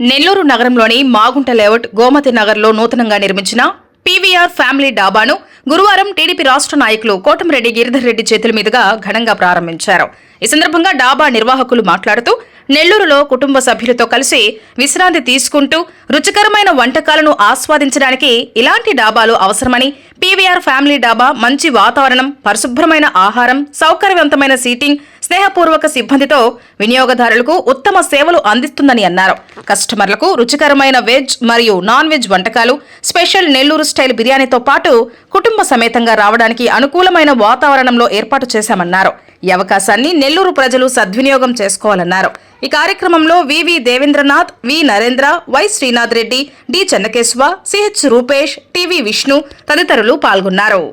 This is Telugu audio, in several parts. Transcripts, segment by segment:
నెల్లూరు నగరంలోని మాగుంట లేఅవుట్ గోమతి నగర్లో నూతనంగా నిర్మించిన పీవీఆర్ ఫ్యామిలీ డాబాను గురువారం టీడీపీ రాష్ట్ర నాయకులు కోటమిరెడ్డి గిరిధర్ రెడ్డి చేతుల మీదుగా ఘనంగా ప్రారంభించారు. ఈ సందర్భంగా డాబా నిర్వాహకులు మాట్లాడుతూ నెల్లూరులో కుటుంబ సభ్యులతో కలిసి విశ్రాంతి తీసుకుంటూ రుచికరమైన వంటకాలను ఆస్వాదించడానికి ఇలాంటి డాబాలు అవసరమని పీవీఆర్ ఫ్యామిలీ డాబా మంచి వాతావరణం పరిశుభ్రమైన ఆహారం సౌకర్యవంతమైన సీటింగ్ స్నేహపూర్వక సిబ్బందితో వినియోగదారులకు ఉత్తమ సేవలు అందిస్తుందని అన్నారు. కస్టమర్లకు రుచికరమైన వెజ్ మరియు నాన్ వెజ్ వంటకాలు స్పెషల్ నెల్లూరు స్టైల్ బిర్యానీతో పాటు కుటుంబ సమేతంగా రావడానికి అనుకూలమైన వాతావరణంలో ఏర్పాటు చేశామన్నారు. ఈ అవకాశాన్ని నెల్లూరు ప్రజలు సద్వినియోగం చేసుకోవాలన్నారు. ఈ కార్యక్రమంలో VV Devendranath V Narendra Y Srinath Reddy D Chennakeshava CH Rupesh TV Vishnu తదితరులు పాల్గొన్నారు.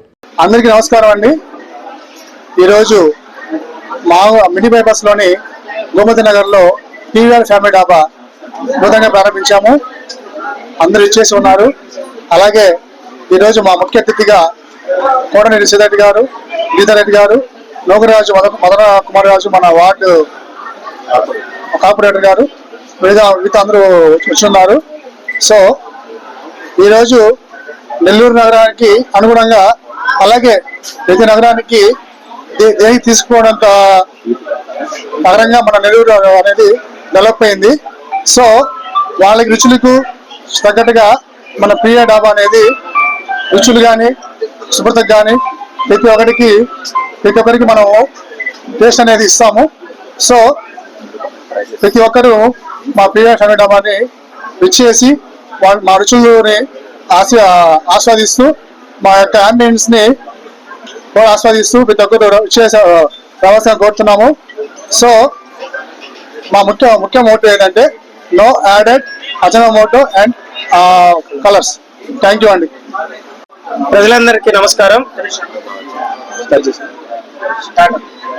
అందరికీ నమస్కారం అండి. ఈరోజు మా మినీ బైపాస్లోని గోమతి నగర్లో టీవీఆర్ ఫ్యామిలీ డాబా నూతనంగా ప్రారంభించాము. అందరూ ఇచ్చేసి ఉన్నారు. అలాగే ఈరోజు మా ముఖ్య అతిథిగా కోడనేని సీతారెడ్డి గారు గీతారెడ్డి గారు నోగరాజు మద మదన కుమార్ రాజు మన వార్డు కార్పొరేటర్ గారు మిగతా మిగతా అందరూ వచ్చిన్నారు సో ఈరోజు నెల్లూరు నగరానికి అనుగుణంగా అలాగే ప్రతి నగరానికి ఏవి తీసుకోవడంత నగరంగా మన నెల్లూరు అనేది డెవలప్ అయింది సో వాళ్ళకి రుచులకు తగ్గట్టుగా మన ప్రియ డాబా అనేది రుచులు కానీ శుభ్రతకు కానీ ప్రతి ఒక్కరికి ప్రతి ఒక్కరికి మనము టేస్ట్ అనేది ఇస్తాము. సో ప్రతి ఒక్కరూ మా ప్రియ ఫ్యామిలీ డాబాని ఇచ్చేసి వాళ్ళ మా రుచులని ఆశ ఆస్వాదిస్తూ మా యొక్క ambience కూడా ఆస్వాదిస్తూ ప్రతి ఒక్కరు ఇచ్చేసి రావాల్సిన కోరుతున్నాము. సో మా ముఖ్య ముఖ్య మోటో ఏంటంటే no added Ajinomoto and colours thank you అండి. ప్రజలందరికీ నమస్కారం.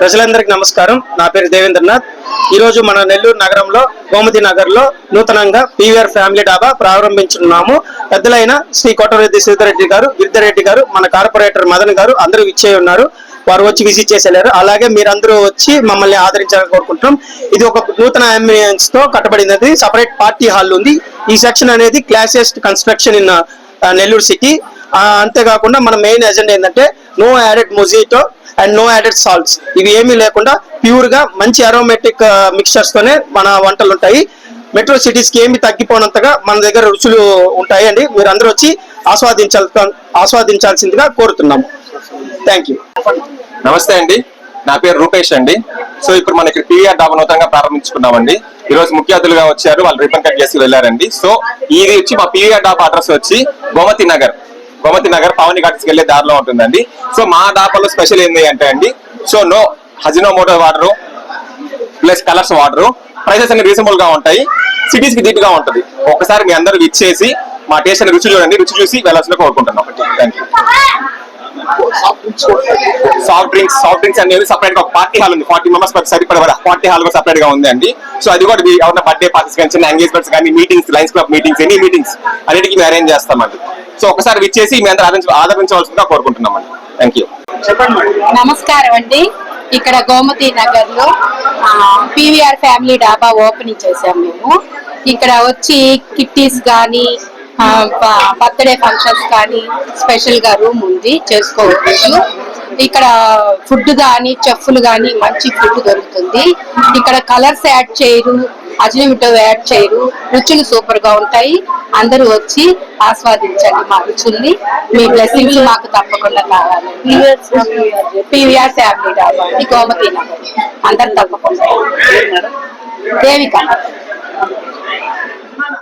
ప్రజలందరికీ నమస్కారం. నా పేరు దేవేంద్రనాథ్. ఈరోజు మన నెల్లూరు నగరంలో గోమతి నగర్లో నూతనంగా పీవీఆర్ ఫ్యామిలీ డాబా ప్రారంభించున్నాము పెద్దలైన శ్రీ కోటరెడ్డి సీతారెడ్డి గారు గిరిధరెడ్డి గారు మన కార్పొరేటర్ మదన్ గారు అందరూ ఇచ్చే ఉన్నారు. వారు వచ్చి విజిట్ చేసి వెళ్ళారు. అలాగే మీరందరూ వచ్చి మమ్మల్ని ఆదరించాలని కోరుకుంటున్నాం. ఇది ఒక నూతన అంబియన్స్తో కట్టబడినది. సపరేట్ పార్టీ హాల్ ఉంది. ఈ సెక్షన్ అనేది classiest construction in Nellore city. అంతేకాకుండా మన మెయిన్ ఎజెండా ఏంటంటే no added mojito and no added salts ఇవి ఏమీ లేకుండా ప్యూర్గా మంచి అరోమేటిక్ మిక్చర్స్ uh, తోనే మన వంటలు ఉంటాయి. మెట్రో సిటీస్కి ఏమి తగ్గిపోనంతగా మన దగ్గర రుచులు ఉంటాయి అండి మీరు అందరూ వచ్చి ఆస్వాదించాల్ ఆస్వాదించాల్సిందిగా కోరుతున్నాము. థ్యాంక్ యూ నమస్తే అండి. నా పేరు రూపేష్ అండి. సో ఇప్పుడు మనకి పివిఆర్ డాబా నూతనంగా ప్రారంభించుకున్నామండి ఈ రోజు ముఖ్య అతిథులుగా వచ్చారు. వాళ్ళు రిపన్ కట్ చేసి వెళ్ళారండి. సో ఇది వచ్చి మా పివిఆర్ డాబా అడ్రస్ వచ్చి గోమతి నగర్. గోమతి నగర్ పావని ఘాట్స్ వెళ్ళే దారిలో ఉంటుందండి. సో మా దాపలో స్పెషల్ ఏంది అంటే అండి so no Ajinomoto water plus colours water. Prices అన్ని రీజనబుల్గా ఉంటాయి. సిటీస్కి దీటుగా ఉంటుంది. ఒకసారి మీ అందరూ ఇచ్చేసి మా టేస్ట్ అని రుచి చూడండి. రుచి చూసి వెళ్ళాల్సిన కోరుకుంటున్నాం. Thank you soft drinks soft drinks అనేది సపరేట్గా పార్టీ హాల్ ఉంది. ఫార్టీ మెంబర్స్ సరిపడే పార్టీ హాల్ కూడా సపరేట్గా ఉంది అండి. సో అది కూడా ఎవరైనా బర్త్డే పార్టీస్ కానీ చిన్న ఎంగేజ్మెంట్స్ కానీ meetings Lions club meetings any meetings అన్నిటికీ మేము అరేంజ్ చేస్తామండి సో ఒకసారి విచ్చేసి మీ అందరూ ఆదరించ ఆదరించవలసిందిగా కోరుకుంటున్నామండి. థ్యాంక్ యూ నమస్కారం అండి. ఇక్కడ గోమతి నగర్లో పివిఆర్ ఫ్యామిలీ డాబా ఓపెనింగ్ చేసాం మేము. ఇక్కడ వచ్చి కిట్టీస్ కానీ బర్త్డే ఫంక్షన్స్ కానీ స్పెషల్గా రూమ్ ఉంది చేసుకోవచ్చు. ఇక్కడ ఫుడ్ కానీ చెఫ్లు కానీ మంచి ఫుడ్ దొరుకుతుంది. ఇక్కడ కలర్స్ యాడ్ చేయరు. అజినమిటో యాడ్ చేయరు. రుచులు సూపర్గా ఉంటాయి. అందరూ వచ్చి ఆస్వాదించండి మా రుచుల్ని. మీ బ్లెస్సింగ్స్ మాకు తప్పకుండా కావాలి. పీవీఆర్ ఫ్యామిలీ డాబా గోమతి నగర్. అందరు తప్పకుండా. దేవిక.